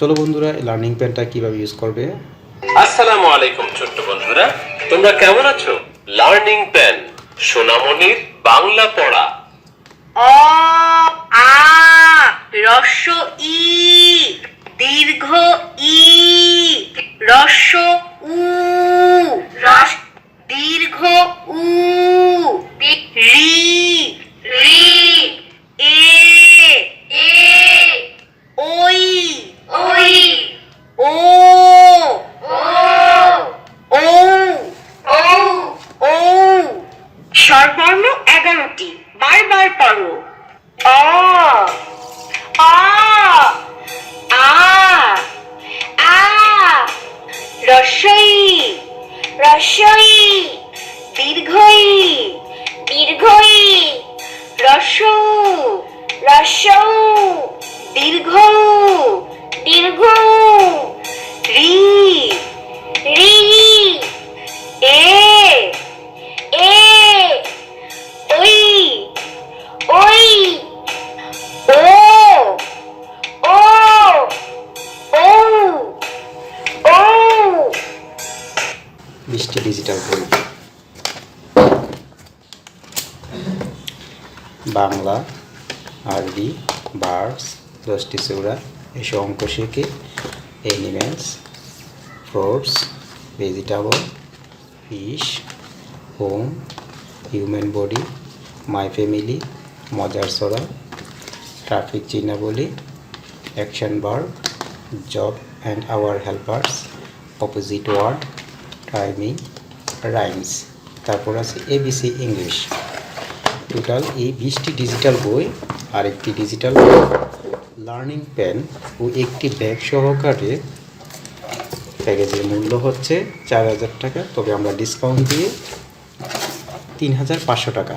চলো বন্ধুরা লার্নিং প্যানটা কীভাবে ইউজ করবে? আসসালামু আলাইকুম ছোট্ট বন্ধুরা তোমরা কেমন আছো? লার্নিং প্যান সোনামণির বাংলা পড়া। অ আ রস্যই রস্যই দীর্ঘই দীর্ঘই রস্য রস্য দীর্ঘ দীর্ঘ বৃষ্টি ডিজিটাল বই বাংলা আরবি বার্ডস দশটি চৌড়া এসব অঙ্ক শিখে animals fruits vegetable fish home human body my family মজার সরা ট্রাফিক চিহ্নাবলী action bar job and our helpers opposite word timing rhymes তারপর আছে এবিসি ইংলিশ টোটাল এই বিশটি ডিজিটাল বই আর একটি ডিজিটাল লার্নিং প্যান ও একটি ব্যাগ সহকারে প্যাকেজের মূল্য হচ্ছে চার হাজার টাকা, তবে আমরা ডিসকাউন্ট দিয়ে তিন হাজার পাঁচশো টাকা।